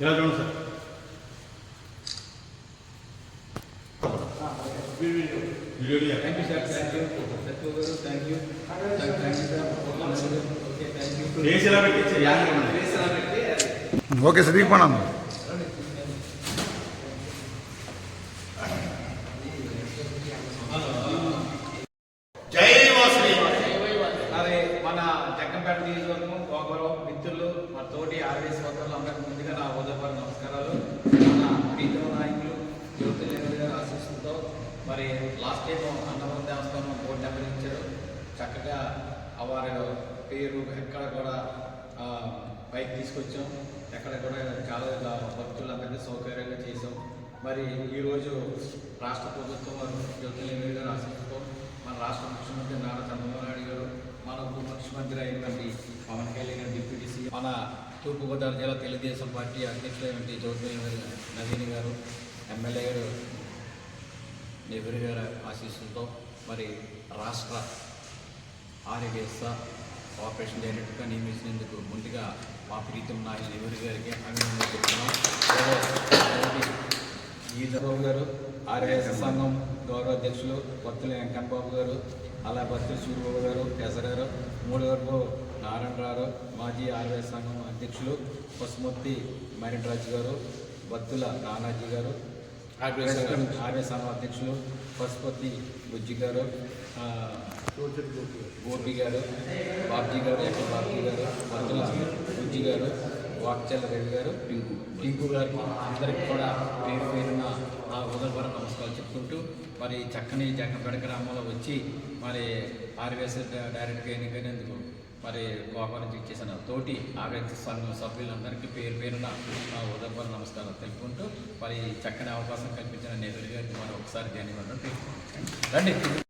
ఇలా చూడండి sir video తీయాలి. Thank you sir thank you Satya గారు thank you thank you sir okay thank you face ఇలా పెట్టి యాడ్ ఇవ్వండి. ఓకే సార్ దిగిపోయినా జై నియోజకవర్గం గోపురం మిత్రులు మా తోటి ఆర్వీ సోదరులు అందరికీ ముందుగా నా ఉదయపూర్ నమస్కారాలు. మన నాయకులు జ్యోతి నెహ్రూ గారు ఆశీస్సులతో మరి లాస్ట్ టైం అన్నవరం దేవస్థానం బోర్డు నెంబర్ ఇచ్చారు. చక్కగా వారి పేరు ఎక్కడ కూడా బైక్ పైకి తీసుకొచ్చాం. ఎక్కడ కూడా చాలా ఇలా భక్తులందరికీ సౌకర్యంగా చేసాం మరి ఈరోజు రాష్ట్ర ప్రభుత్వం వారు జ్యోతి గారు ఆశీస్సుతో మన రాష్ట్ర ముఖ్యమంత్రి నారా చంద్రబాబు మన తూర్పుగోదావరి జిల్లా తెలుగుదేశం పార్టీ అధ్యక్షులైనటువంటి జ్యోతి నవీన్ గారు ఎమ్మెల్యే గారు నెహ్రూ గారి ఆశీస్సులతో మరి రాష్ట్ర ఆరోగ్యస్థ ఆపరేషన్ డైరెక్టర్గా నియమించినందుకు ముందుగా మా ప్రీతం నాయకులు నెహ్రూ గారికి అభినందనలు చెప్తున్నాం. గీతాబాబు గారు ఆరోగ్య సంఘం గౌరవ అధ్యక్షులు కొత్తల వెంకన్న బాబు గారు అలా బత్తుల సూర్యబాబు గారు గారు మూడు వరకు నారాయణరావు మాజీ ఆర్యవేశ సంఘం అధ్యక్షులు పసుమూర్తి మరినరాజు గారు బత్తుల నానాజీ గారు ఆర్య సంఘం అధ్యక్షులు. పశుపతి బుజ్జి గారు ఆ, గోపి గారు. బాబ్జీ గారు ఎక్కడ బాబ్జీ గారు బత్తుల బుజ్జి గారు వాక్చల్ల రవి గారు పింకు పింకు గారికి అందరికి కూడా పేరు పేరున నా ఉదయపర నమస్కారాలు చెప్పుకుంటూ మరి చక్కని జగ్గంపేట గ్రామంలో వచ్చి మరి ఆర్వీఎస్ డైరెక్ట్గా ఎన్నికైనందుకు మరి గోపా నుంచి ఇచ్చేసిన. తోటి ఆరోగ్య సంఘం సభ్యులందరికీ పేరు పేరున నా ఉదయపర నమస్కారం తెలుపుకుంటూ మరి చక్కని అవకాశం కల్పించిన నేతలు గారికి మరి ఒకసారి ధన్యవాదాలు తెలుపుకుంటాం రండి.